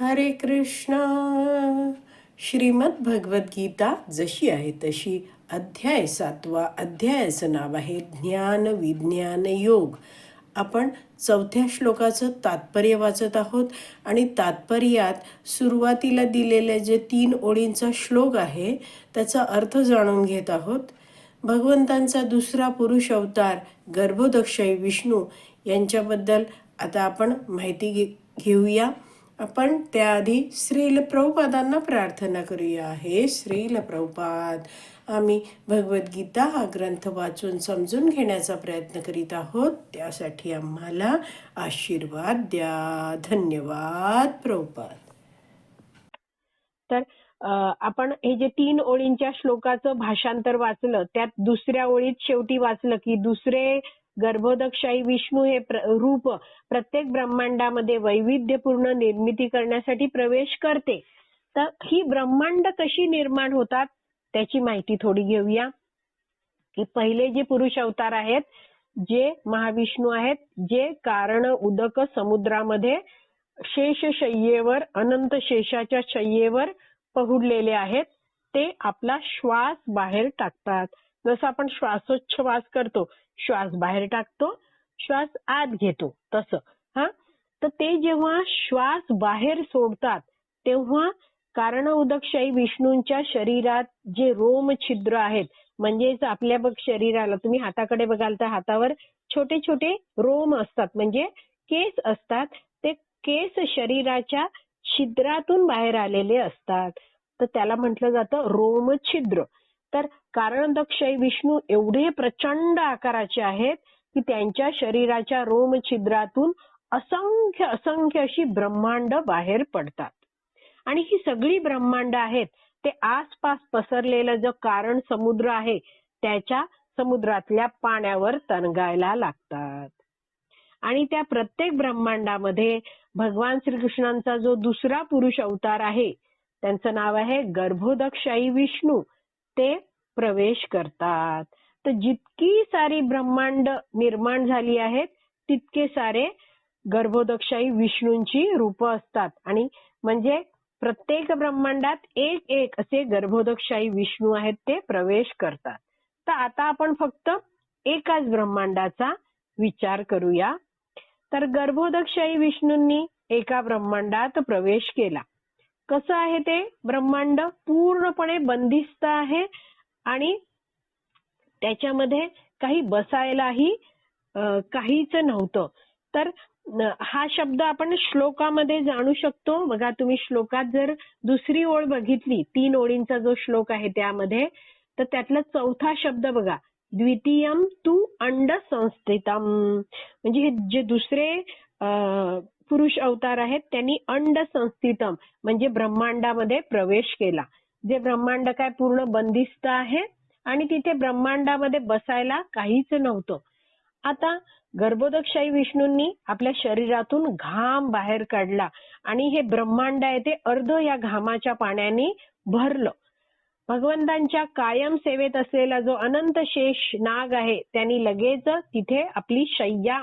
हरे कृष्ण. श्रीमद भगवद्गीता जशी आहे तशी अध्याय सातवा अध्यायाचं नाव आहे ज्ञान विज्ञान योग. आपण चौथ्या श्लोकाचं तात्पर्य वाचत आहोत आणि तात्पर्यात सुरुवातीला दिलेले जे तीन ओळींचा श्लोक आहे त्याचा अर्थ जाणून घेत आहोत. भगवंतांचा दुसरा पुरुष अवतार गर्भोदक्षय विष्णू यांच्याबद्दल आता आपण माहिती घे घेऊया. आपण त्याआधी श्रील प्रभुपादांना प्रार्थना करूया. हे श्रील प्रभुपाद आम्ही भगवद्गीता हा ग्रंथ वाचून समजून घेण्याचा प्रयत्न करीत आहोत. त्यासाठी आम्हाला आशीर्वाद द्या. धन्यवाद प्रभुपाद. तर आपण हे जे तीन ओळींच्या श्लोकाचं भाषांतर वाचलं त्यात दुसऱ्या ओळीत शेवटी वाचलं की दुसरे गर्भोदकशाही विष्णू हे प्र- रूप प्रत्येक ब्रह्मांडामध्ये वैविध्यपूर्ण निर्मिती करण्यासाठी प्रवेश करते. तर ही ब्रह्मांड कशी निर्माण होतात त्याची माहिती थोडी घेऊया. की पहिले जे पुरुष अवतार आहेत जे महाविष्णू आहेत जे कारण उदक समुद्रामध्ये शेष शय्येवर अनंत शेषाच्या शय्येवर पहुडलेले आहेत ते आपला श्वास बाहेर टाकतात. जसं आपण श्वासोच्छवास करतो श्वास बाहेर टाकतो श्वास आत घेतो तसं. हा? तर ते जेव्हा श्वास बाहेर सोडतात तेव्हा कारण उदकशाही विष्णूंच्या शरीरात जे रोम छिद्र आहेत म्हणजेच आपल्या बघ शरीराला तुम्ही हाताकडे बघाल तर हातावर छोटे छोटे रोम असतात म्हणजे केस असतात ते केस शरीराच्या छिद्रातून बाहेर आलेले असतात. तर त्याला म्हटलं जातं रोम छिद्र. तर कारणदक्ष विष्णू एवढे प्रचंड आकाराचे आहेत की त्यांच्या शरीराच्या रोम छिद्रातून असंख्य असंख्य अशी ब्रह्मांड बाहेर पडतात. आणि ही सगळी ब्रह्मांड आहेत ते आसपास पसरलेलं जो कारण समुद्र आहे त्याच्या समुद्रातल्या पाण्यावर तणगायला लागतात. आणि त्या प्रत्येक ब्रह्मांडामध्ये भगवान श्रीकृष्णांचा जो दुसरा पुरुष अवतार आहे त्यांचं नाव आहे गर्भोदकशाही विष्णू. ते प्रवेश करतात. तर जितकी सारी ब्रह्मांड निर्माण झाली आहेत तितके सारे गर्भोदकशाही विष्णूंची रूप असतात. आणि म्हणजे प्रत्येक ब्रह्मांडात एक एक असे गर्भोदकशाही विष्णू आहेत ते प्रवेश करतात. तर आता आपण फक्त एकाच ब्रह्मांडाचा विचार करूया. तर गर्भोदकशाही विष्णूंनी एका ब्रह्मांडात प्रवेश केला. कसं आहे ते? ब्रह्मांड पूर्णपणे बंदिस्त आहे आणि त्याच्यामध्ये काही बसायलाही काहीच नव्हतं. तर हा शब्द आपण श्लोकामध्ये जाणू शकतो. बघा तुम्ही श्लोकात जर दुसरी ओळ बघितली तीन ओळींचा जो श्लोक आहे त्यामध्ये तर त्यातला चौथा शब्द बघा. द्वितीयम तू अंड संस्थितम म्हणजे हे जे दुसरे पुरुष अवतार आहेत त्यांनी अंड संस्थितम म्हणजे ब्रह्मांडामध्ये प्रवेश केला. जे ब्रह्मांड काय पूर्ण बंदिस्त आहे आणि तिथे ब्रह्मांडामध्ये बसायला काहीच नव्हतं. आता गर्भोदकशाही विष्णूंनी आपल्या शरीरातून घाम बाहेर काढला आणि हे ब्रह्मांड आहे ते अर्ध या घामाच्या पाण्याने भरलं. भगवंतांच्या कायम सेवेत असलेला जो अनंत शेष नाग आहे त्यांनी लगेच तिथे आपली शय्या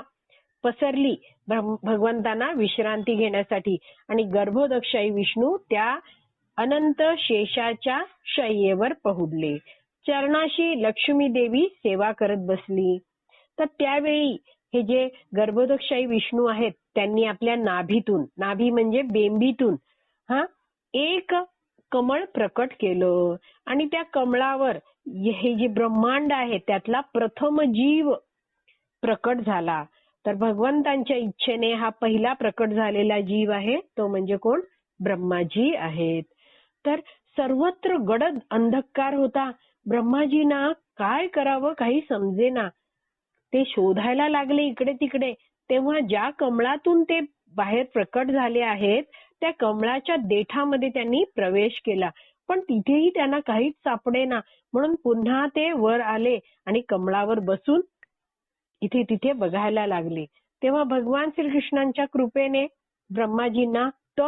पसरली. भगवंतांना विश्रांती घेण्यासाठी. आणि गर्भोदक्षाई विष्णू त्या अनंत शेषाच्या शय्येवर पहुडले. चरणाशी लक्ष्मी देवी सेवा करत बसली. तर त्यावेळी हे जे गर्भोदक्षाई विष्णू आहेत त्यांनी आपल्या नाभीतून नाभी म्हणजे बेंबीतून हा एक कमळ प्रकट केलं. आणि त्या कमळावर हे जे ब्रह्मांड आहे त्यातला प्रथम जीव प्रकट झाला. तर भगवंतांच्या इच्छेने हा पहिला प्रकट झालेला जीव आहे तो म्हणजे कोण? ब्रह्माजी आहेत. तर सर्वत्र गडद अंधकार होता. ब्रह्माजींना काय करावं काही समजेना. ते शोधायला लागले इकडे तिकडे. तेव्हा ज्या कमळातून ते बाहेर प्रकट झाले आहेत त्या कमळाच्या देठामध्ये त्यांनी प्रवेश केला. पण तिथेही त्यांना काहीच सापडेना. म्हणून पुन्हा ते वर आले आणि कमळावर बसून इथे तिथे बघायला लागले. तेव्हा भगवान श्रीकृष्णांच्या कृपेने ब्रह्माजींना त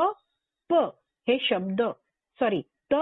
प हे शब्द सॉरी त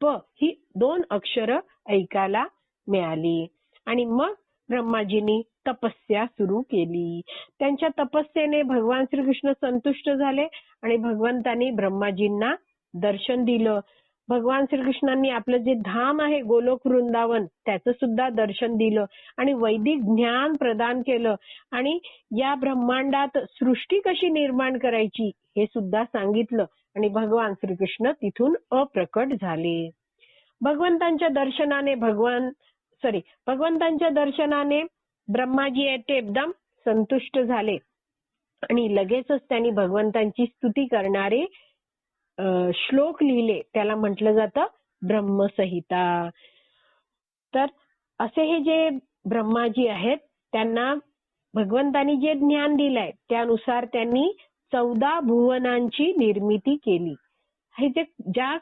प ही दोन अक्षर ऐकायला मिळाली. आणि मग ब्रह्माजींनी तपस्या सुरू केली. त्यांच्या तपस्येने भगवान श्रीकृष्ण संतुष्ट झाले आणि भगवंतांनी ब्रह्माजींना दर्शन दिलं. भगवान श्रीकृष्णांनी आपलं जे धाम आहे गोलोक वृंदावन त्याचं सुद्धा दर्शन दिलं आणि वैदिक ज्ञान प्रदान केलं. आणि या ब्रह्मांडात सृष्टी कशी निर्माण करायची हे सुद्धा सांगितलं आणि भगवान श्रीकृष्ण तिथून अप्रकट झाले. भगवंतांच्या दर्शनाने भगवान सॉरी भगवंतांच्या दर्शनाने ब्रह्माजी येथे एकदम संतुष्ट झाले. आणि लगेचच त्यांनी भगवंतांची स्तुती करणारे श्लोक लिहिले. त्याला म्हटलं जातं ब्रह्मसंहिता. तर असे हे जे ब्रह्माजी आहेत त्यांना भगवंतांनी जे ज्ञान दिलंय त्यानुसार त्यांनी चौदा भुवनांची निर्मिती केली. हे जे ज्या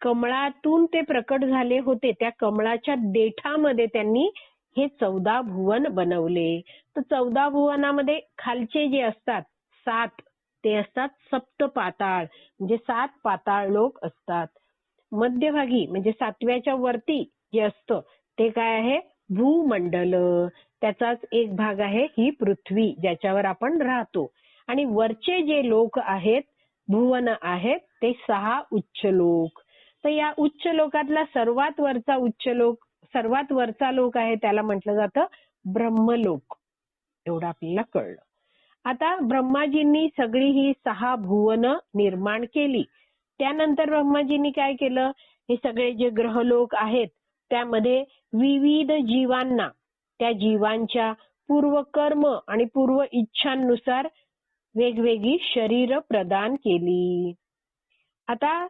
कमळातून ते प्रकट झाले होते त्या कमळाच्या देठामध्ये त्यांनी हे चौदा भुवन बनवले. तर चौदा भुवनामध्ये खालचे जे असतात सात ते असतात सप्त पाताळ म्हणजे सात पाताळ लोक असतात. मध्यभागी म्हणजे सातव्याच्या वरती जे असतं ते काय आहे? भूमंडल. त्याचाच एक भाग आहे ही पृथ्वी ज्याच्यावर आपण राहतो. आणि वरचे जे लोक आहेत भुवन आहेत ते सहा उच्च लोक. तर या उच्च लोकातला सर्वात वरचा उच्च लोक सर्वात वरचा लोक आहे त्याला म्हटलं जातं ब्रह्मलोक. एवढं आपल्याला कळलं. आता ब्रह्माजींनी सगळी ही सहा भुवन निर्माण केली. त्यानंतर ब्रह्माजींनी काय केलं? हे सगळे जे ग्रहलोक आहेत त्यामध्ये विविध जीवांना त्या जीवांच्या पूर्व कर्म आणि पूर्व इच्छांनुसार वेगवेगळी शरीर प्रदान केली. आता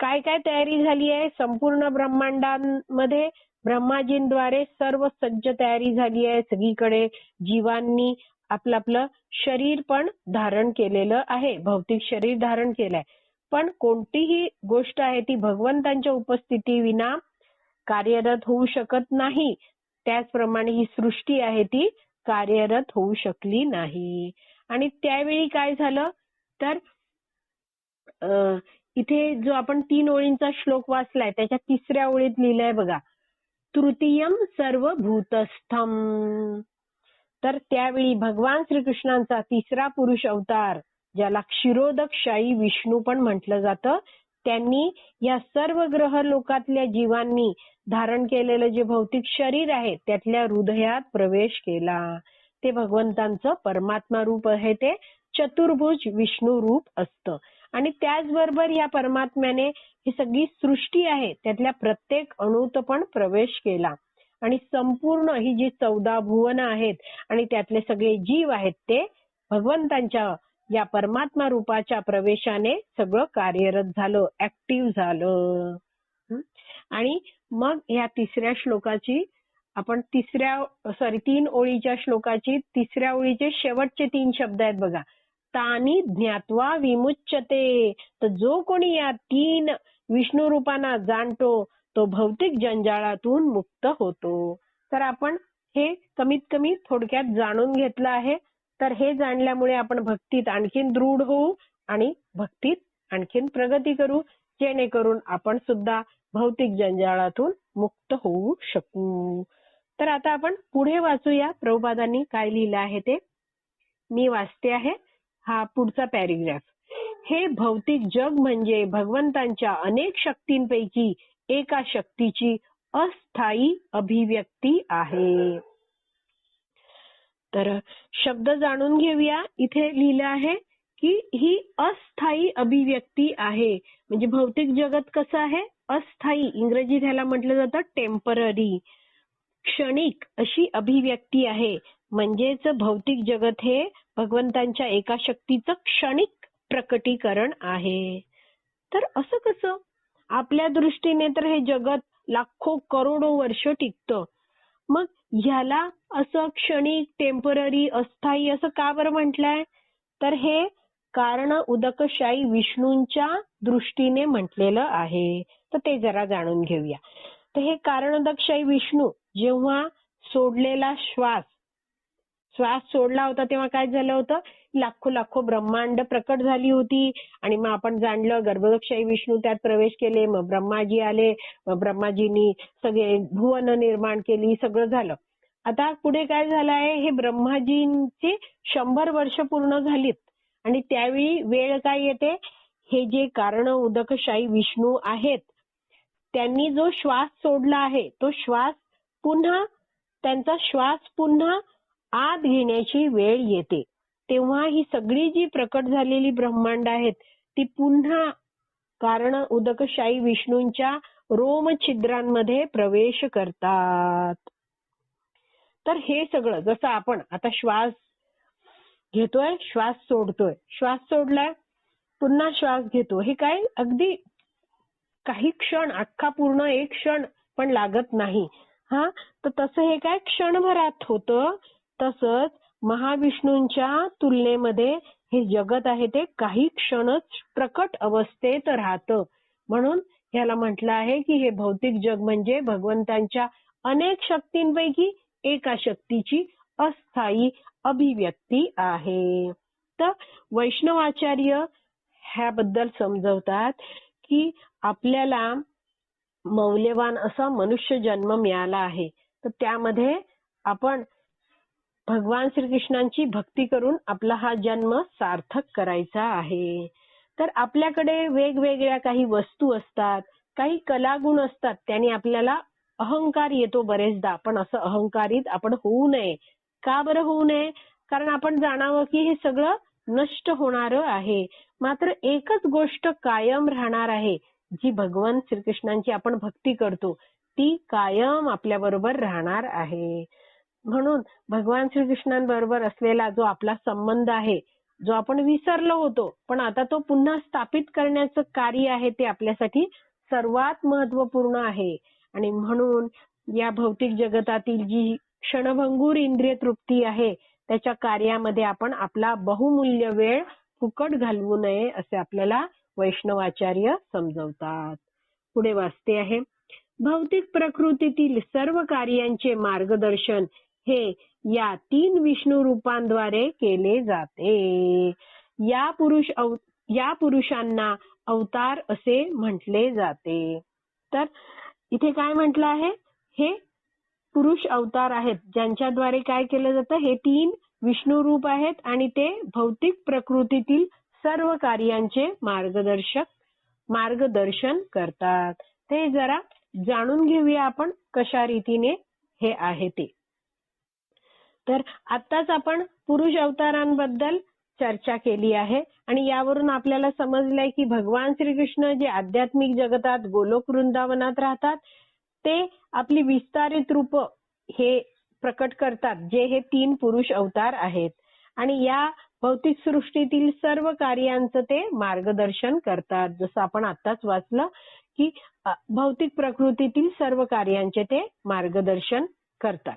काय काय तयारी झाली आहे? संपूर्ण ब्रह्मांडामध्ये ब्रह्माजींद्वारे सर्व सज्ज तयारी झाली आहे. सगळीकडे जीवांनी आपलं आपलं शरीर पण धारण केलेलं आहे. भौतिक शरीर धारण केलंय. पण कोणतीही गोष्ट आहे ती भगवंतांच्या उपस्थिती विना कार्यरत होऊ शकत नाही. त्याचप्रमाणे ही सृष्टी आहे ती कार्यरत होऊ शकली नाही. आणि त्यावेळी काय झालं? तर इथे जो आपण तीन ओळींचा श्लोक वाचलाय त्याच्या तिसऱ्या ओळीत लिहिलंय बघा. तृतीयम सर्व भूतस्थम तर त्यावेळी भगवान श्रीकृष्णांचा तिसरा पुरुष अवतार ज्याला क्षीरोदक शाही विष्णू पण म्हटलं जातं त्यांनी या सर्व ग्रह लोकातल्या जीवांनी धारण केलेलं जे भौतिक शरीर आहे त्यातल्या हृदयात प्रवेश केला. ते भगवंतांचं परमात्मा रूप आहे ते चतुर्भुज विष्णू रूप असतं. आणि त्याचबरोबर या परमात्म्याने ही सगळी सृष्टी आहे त्यातल्या प्रत्येक अणूत पण प्रवेश केला. आणि संपूर्ण ही जी चौदा भुवन आहेत आणि त्यातले सगळे जीव आहेत ते भगवंतांच्या या परमात्मा रूपाच्या प्रवेशाने सगळं कार्यरत झालं ऍक्टिव्ह झालं. आणि मग या तिसऱ्या श्लोकाची आपण तिसऱ्या सॉरी तीन ओळीच्या श्लोकाची तिसऱ्या ओळीचे शेवटचे तीन शब्द आहेत बघा. तानी ज्ञात्वा विमुच्यते. तर जो कोणी या तीन विष्णू रूपांना जाणतो तो भौतिक जंजाळातून मुक्त होतो. तर आपण हे कमीत कमी थोडक्यात जाणून घेतलं आहे. तर हे जाणल्यामुळे आपण भक्तीत आणखीन दृढ होऊ आणि भक्तीत आणखीन प्रगती करू जेणेकरून आपण सुद्धा भौतिक जंजाळातून मुक्त होऊ शकू. तर आता आपण पुढे वाचूया. प्रभुपादांनी काय लिहिलं आहे ते? मी वाचते आहे. हा पुढचा पॅरेग्राफ. हे भौतिक जग म्हणजे भगवंतांच्या अनेक शक्तींपैकी एका शक्तीची अस्थायी अभिव्यक्ती आहे. तर शब्द जाणून घेऊया. इथे लिहिलं आहे की ही अस्थायी अभिव्यक्ती आहे. म्हणजे भौतिक जगत कसं आहे? अस्थायी. इंग्रजीत ह्याला म्हटलं जातं टेंपररी क्षणिक अशी अभिव्यक्ती आहे. म्हणजेच भौतिक जगत हे भगवंतांच्या एका शक्तीचं क्षणिक प्रकटीकरण आहे. तर असं कसं? आपल्या दृष्टीने तर हे जगत लाखो करोडो वर्ष टिकतं. मग ह्याला असं क्षणिक टेंपररी अस्थायी असं का बरं म्हटलंय? तर हे कारण उदकशाही विष्णूंच्या दृष्टीने म्हटलेलं आहे. तर ते जरा जाणून घेऊया. तर हे कारण उदकशाही विष्णू जेव्हा सोडलेला श्वास श्वास सोडला होता तेव्हा काय झालं होतं? लाखो लाखो ब्रह्मांड प्रकट झाली होती. आणि मग आपण जाणलं गर्भदक्षाई विष्णू त्यात प्रवेश केले मग ब्रह्माजी आले मग ब्रह्माजींनी सगळे भुवन निर्माण केली सगळं झालं. आता पुढे काय झालं आहे? हे ब्रह्माजींची शंभर वर्ष पूर्ण झालीत. आणि त्यावेळी वेळ काय येते? हे जे कारण उदकशाही विष्णू आहेत त्यांनी जो श्वास सोडला आहे तो श्वास पुन्हा त्यांचा श्वास पुन्हा आत घेण्याची वेळ येते. तेव्हा ही सगळी जी प्रकट झालेली ब्रह्मांड आहेत ती पुन्हा कारण उदकशाही विष्णूंच्या रोम छिद्रांमध्ये प्रवेश करतात. तर हे सगळं जसं आपण आता श्वास घेतोय श्वास सोडतोय. श्वास सोडलाय पुन्हा श्वास घेतो. हे काय? अगदी काही क्षण अख्खा पूर्ण एक क्षण पण लागत नाही. हा? तर तसं हे काय? क्षणभरात होतं. तसंच महाविष्णूंच्या तुलनेमध्ये हे जगत आहे ते काही क्षणच प्रकट अवस्थेत राहतं. म्हणून ह्याला म्हटलं आहे की हे भौतिक जग म्हणजे भगवंतांच्या अनेक शक्तींपैकी एका शक्तीची अस्थायी अभिव्यक्ती आहे. तर वैष्णवाचार्य ह्याबद्दल समजवतात की आपल्याला मौल्यवान असा मनुष्य जन्म मिळाला आहे. तर त्यामध्ये आपण भगवान श्रीकृष्णांची भक्ती करून आपला हा जन्म सार्थक करायचा आहे. तर आपल्याकडे वेगवेगळ्या काही वस्तू असतात काही कलागुण असतात त्याने आपल्याला अहंकार येतो बरेचदा पण असं अहंकारित आपण होऊ नये. का बरं होऊ नये? कारण आपण जाणावं की हे सगळं नष्ट होणार आहे. मात्र एकच गोष्ट कायम राहणार आहे जी भगवान श्रीकृष्णांची आपण भक्ती करतो ती कायम आपल्या बरोबर राहणार आहे. म्हणून भगवान श्रीकृष्णांबरोबर असलेला जो आपला संबंध आहे जो आपण विसरलो होतो पण आता तो पुन्हा स्थापित करण्याचं कार्य आहे ते आपल्यासाठी सर्वात महत्त्वपूर्ण आहे. आणि म्हणून या भौतिक जगतातील जी क्षणभंगूर इंद्रिय तृप्ती आहे त्याच्या कार्यामध्ये आपण आपला बहुमूल्य वेळ फुकट घालवू नये असे आपल्याला वैष्णवाचार्य समजवतात. पुढे वाचते आहे. भौतिक प्रकृतीतील सर्व कार्यांचे मार्गदर्शन हे या तीन विष्णू रूपांद्वारे केले जाते. या पुरुष या पुरुषांना अवतार असे म्हटले जाते. तर इथे काय म्हटलं आहे? हे पुरुष अवतार आहेत ज्यांच्याद्वारे काय केलं जातं? हे तीन विष्णू रूप आहेत आणि ते भौतिक प्रकृतीतील सर्व कार्यांचे मार्गदर्शक मार्गदर्शन करतात. ते जरा जाणून घेऊया आपण कशा रीतीने हे आहे ते. तर आत्ताच आपण पुरुष अवतारांबद्दल चर्चा केली आहे. आणि यावरून आपल्याला समजलंय की भगवान श्रीकृष्ण जे आध्यात्मिक जगतात गोलोक वृंदावनात राहतात ते आपली विस्तारित रूप हे प्रकट करतात जे हे तीन पुरुष अवतार आहेत. आणि या भौतिक सृष्टीतील सर्व कार्यांचं ते मार्गदर्शन करतात. जसं आपण आताच वाचलं की भौतिक प्रकृतीतील सर्व कार्यांचे ते मार्गदर्शन करतात.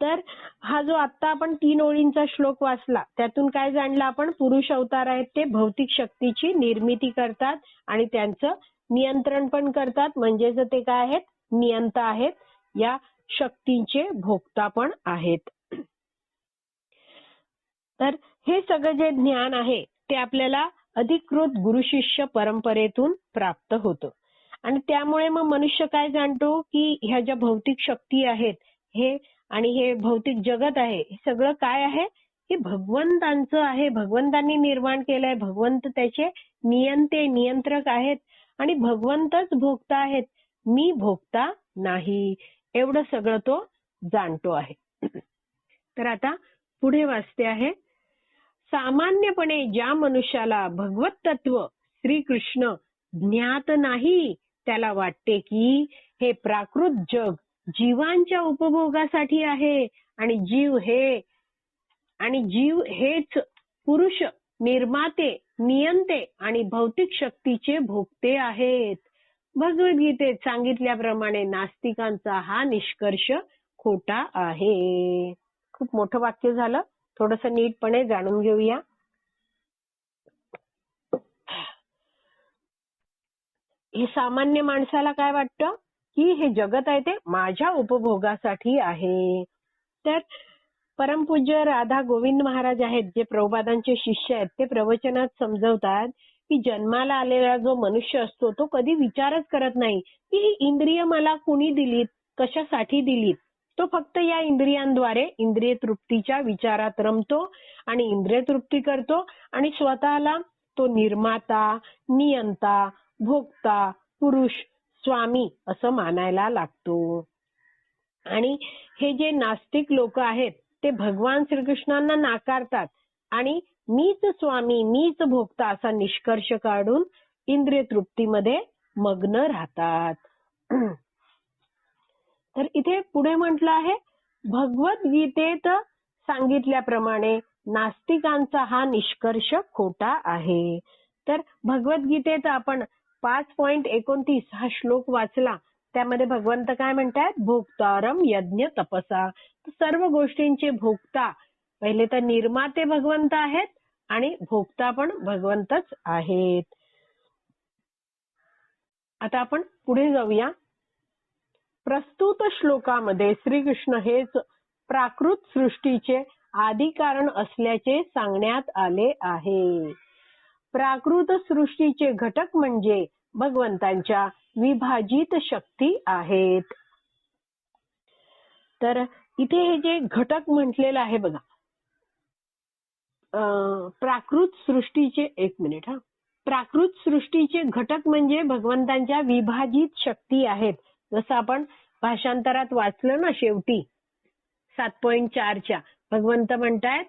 तर हा जो आत्ता आपण तीन ओळींचा श्लोक वाचला त्यातून काय जाणलं आपण? पुरुष अवतार आहेत ते भौतिक शक्तीची निर्मिती करतात आणि त्यांचं नियंत्रण पण करतात. म्हणजेच ते काय आहेत? नियंता आहेत. या शक्तींचे भोक्ता पण आहेत. तर हे सगळं जे ज्ञान आहे ते आपल्याला अधिकृत गुरु शिष्य परंपरेतून प्राप्त होतं. आणि त्यामुळे मग मनुष्य काय जाणतो? की ह्या ज्या भौतिक शक्ती आहेत हे आणि हे भौतिक जगत आहे. हे सगळं काय आहे? हे भगवंतांचं आहे. भगवंतांनी निर्माण केलंय. भगवंत त्याचे नियंते नियंत्रक आहेत. आणि भगवंतच भोगता आहेत. मी भोगता नाही. एवढं सगळं तो जाणतो आहे. तर आता पुढे वाचते आहे. सामान्यपणे ज्या मनुष्याला भगवत तत्व श्रीकृष्ण ज्ञात नाही त्याला वाटते की हे प्राकृत जग जीवांच्या उपभोगासाठी आहे आणि जीव हे आणि जीव हेच पुरुष निर्माते नियंते आणि भौतिक शक्तीचे भोगते आहेत. भगवद्गीतेत सांगितल्याप्रमाणे नास्तिकांचा हा निष्कर्ष खोटा आहे. खूप मोठं वाक्य झालं. थोडस नीटपणे जाणून घेऊया. हे सामान्य माणसाला काय वाटतं? की हे जगत आहे ते माझ्या उपभोगासाठी आहे. तर परमपूज्य राधा गोविंद महाराज आहेत जे प्रभुपादांचे शिष्य आहेत. ते प्रवचनात समजवतात की जन्माला आलेला जो मनुष्य असतो तो कधी विचारच करत नाही की ही इंद्रिय मला कुणी दिलीत? कशासाठी दिलीत? तो फक्त या इंद्रियांद्वारे इंद्रिय तृप्तीच्या विचारात रमतो आणि इंद्रिय तृप्ती करतो आणि स्वतःला तो निर्माता नियंता भोक्ता पुरुष स्वामी असं मानायला लागतो. आणि हे जे नास्तिक लोक आहेत ते भगवान श्रीकृष्णांना नाकारतात. आणि मीच स्वामी मीच भोक्ता असा निष्कर्ष काढून इंद्रिय तृप्तीमध्ये मग्न राहतात. तर इथे पुढे म्हटलं आहे भगवत गीतेत सांगितल्याप्रमाणे नास्तिकांचा हा निष्कर्ष खोटा आहे. तर भगवद्गीतेत आपण पाच पॉइंट एकोणतीस हा श्लोक वाचला. त्यामध्ये भगवंत काय म्हणतात? भोक्तारम यज्ञ तपसा. सर्व गोष्टींचे भोक्ता. पहिले तर निर्माते भगवंत आहेत आणि भोक्ता पण भगवंतच आहेत. आता आपण पुढे जाऊया. प्रस्तुत श्लोकामध्ये श्रीकृष्ण हेच प्राकृत सृष्टीचे आदी कारण असल्याचे सांगण्यात आले आहे. प्राकृत सृष्टीचे घटक म्हणजे भगवंतांच्या विभाजित शक्ती आहेत. तर इथे हे जे घटक म्हटलेलं आहे बघा. अं, प्राकृत सृष्टीचे एक मिनिट हा. प्राकृत सृष्टीचे घटक म्हणजे भगवंतांच्या विभाजित शक्ती आहेत. जसं आपण भाषांतरात वाचलं ना शेवटी सात पॉईंट चारच्या भगवंत म्हणतायत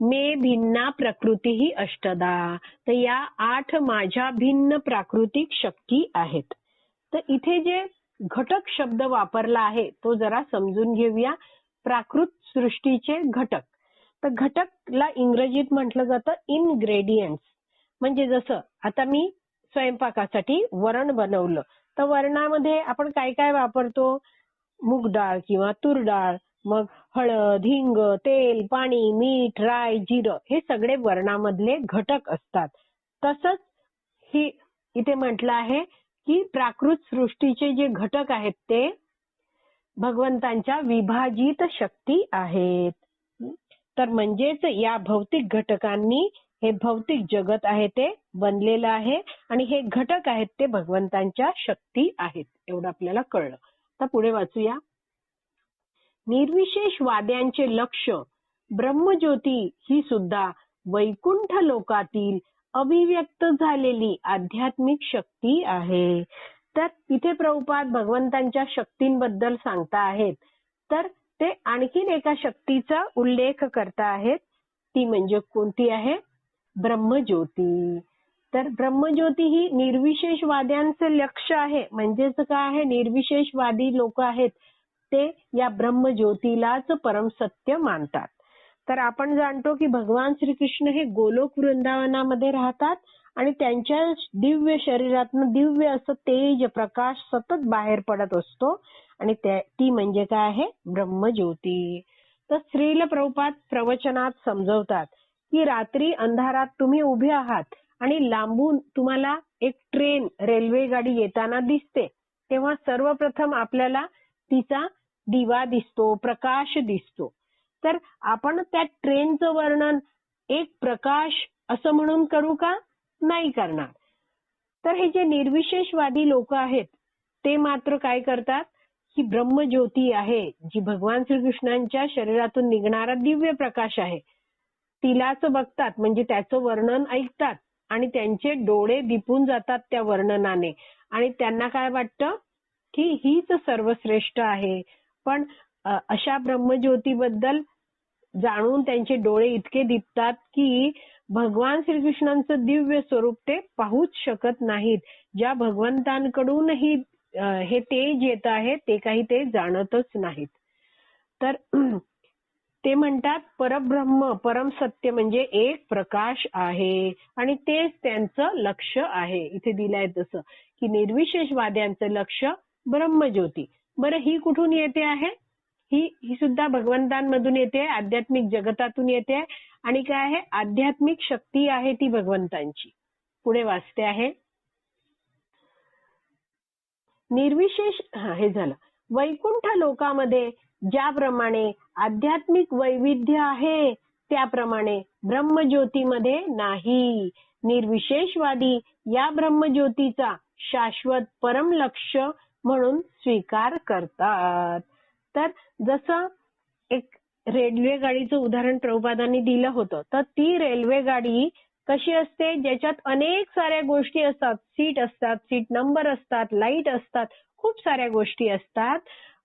मे भिन्ना प्रकृती ही अष्टदा. तर या आठ माझ्या भिन्न प्राकृतिक शक्ती आहेत. तर इथे जे घटक शब्द वापरला आहे तो जरा समजून घेऊया. प्राकृत सृष्टीचे घटक. तर घटकला इंग्रजीत म्हटलं जातं इनग्रेडियंट्स म्हणजे जसं आता मी स्वयंपाकासाठी वरण बनवलं. तर वरणामध्ये आपण काय काय वापरतो? मूग डाळ किंवा तूर डाळ. मग हळद हिंग तेल पाणी मीठ राय जिरं हे सगळे वर्णामधले घटक असतात. तसंच ही इथे म्हटलं आहे की प्राकृत सृष्टीचे जे घटक आहेत ते भगवंतांच्या विभाजित शक्ती आहेत. तर म्हणजेच या भौतिक घटकांनी हे भौतिक जगत आहे ते बनलेलं आहे आणि हे घटक आहेत ते भगवंतांच्या शक्ती आहेत. एवढं आपल्याला कळलं. तर पुढे वाचूया. निर्विशेष वाद्यांचे लक्ष ब्रह्मज्योती ही सुद्धा वैकुंठ लोकातील अभिव्यक्त झालेली आध्यात्मिक शक्ती आहे. तर इथे प्रभुपाद भगवंतांच्या शक्तींबद्दल सांगता आहेत. तर ते आणखीन एका शक्तीचा उल्लेख करता आहेत. ती म्हणजे कोणती आहे? ब्रह्मज्योती. तर ब्रह्मज्योती ही निर्विशेषवाद्यांचे लक्ष आहे. म्हणजेच काय आहे? निर्विशेषवादी लोक आहेत. ते या ब्रह्मज्योतीलाच परमसत्य मानतात. तर आपण जाणतो की भगवान श्रीकृष्ण हे गोलोक वृंदावनामध्ये राहतात आणि त्यांच्या दिव्य शरीरातनं दिव्य असं तेज प्रकाश सतत बाहेर पडत असतो. आणि ती म्हणजे काय आहे? ब्रह्मज्योती. तर श्रील प्रभुपात प्रवचनात समजवतात की रात्री अंधारात तुम्ही उभे आहात आणि लांबून तुम्हाला एक ट्रेन रेल्वे गाडी येताना दिसते. तेव्हा सर्वप्रथम आपल्याला तिचा दिवा दिसतो प्रकाश दिसतो. तर आपण त्या ट्रेनचं वर्णन एक प्रकाश असं म्हणून करू का? नाही करणार. तर हे जे निर्विशेषवादी लोक आहेत ते मात्र काय करतात? ही ब्रह्मज्योती आहे जी भगवान श्रीकृष्णांच्या शरीरातून निघणारा दिव्य प्रकाश आहे. तिलाच बघतात म्हणजे त्याचं वर्णन ऐकतात आणि त्यांचे डोळे दिपून जातात त्या वर्णनाने. आणि त्यांना काय वाटतं? की हीच सर्वश्रेष्ठ आहे पण अशा ब्रह्मज्योतीबद्दल जाणून त्यांचे डोळे इतके दिपतात की भगवान श्रीकृष्णांचं दिव्य स्वरूप ते पाहूच शकत नाहीत. ज्या भगवंतांकडूनही हे तेज येत आहे ते काही ते जाणतच नाहीत. तर ते म्हणतात परब्रह्म परम सत्य म्हणजे एक प्रकाश आहे आणि तेच त्यांचं लक्ष आहे. इथे दिलंय तसं की निर्विशेषवाद्यांचं लक्ष ब्रह्मज्योती. बरं ही कुठून येते आहे? ही ही सुद्धा भगवंतांमधून येते आध्यात्मिक जगतातून येते आणि काय आहे? आध्यात्मिक शक्ती आहे ती भगवंतांची. पुढे वाचते आहे. निर्विशेष हा हे झालं. वैकुंठ लोकामध्ये ज्याप्रमाणे आध्यात्मिक वैविध्य आहे त्याप्रमाणे ब्रह्मज्योतीमध्ये नाही. निर्विशेषवादी या ब्रह्मज्योतीचा शाश्वत परम लक्ष म्हणून स्वीकार करतात. तर जसं एक रेल्वे गाडीचं उदाहरण प्रभुपादांनी दिलं होतं तर ती रेल्वे गाडी कशी असते? ज्याच्यात अनेक साऱ्या गोष्टी असतात. सीट असतात सीट नंबर असतात लाइट असतात खूप साऱ्या गोष्टी असतात.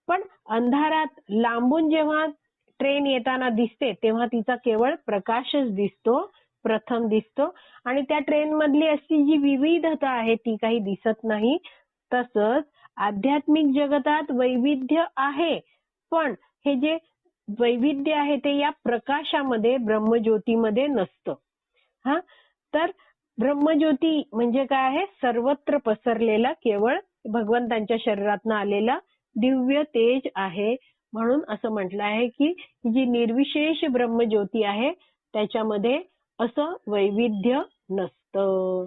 पण अंधारात लांबून जेव्हा ट्रेन येताना दिसते तेव्हा तिचा केवळ प्रकाशच दिसतो प्रथम दिसतो. आणि त्या ट्रेन मधली अशी जी विविधता आहे ती काही दिसत नाही. तसंच आध्यात्मिक जगतात वैविध्य आहे. पण हे जे वैविध्य आहे ते या प्रकाशामध्ये ब्रह्मज्योतीमध्ये नसतं. हा? तर ब्रह्मज्योती म्हणजे काय आहे? सर्वत्र पसरलेला केवळ भगवंतांच्या शरीरातनं आलेला दिव्य तेज आहे. म्हणून असं म्हटलं आहे की जी निर्विशेष ब्रह्मज्योती आहे त्याच्यामध्ये असं वैविध्य नसतं.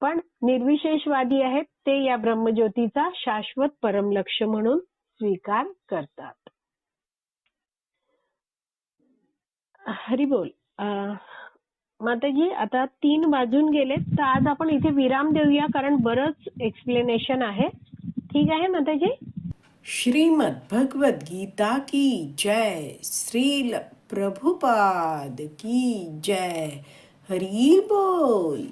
पण निर्विशेषवादी आहेत ते या ब्रह्मज्योतीचा शाश्वत परमलक्ष म्हणून स्वीकार करतात. हरी बोल. माताजी आता तीन वाजून गेलेत तर आज आपण इथे विराम देऊया कारण बरंच एक्सप्लेनेशन आहे. ठीक आहे माताजी? श्रीमद् भगवत गीता की जय श्रील प्रभुपाद की जय. हरी बोल.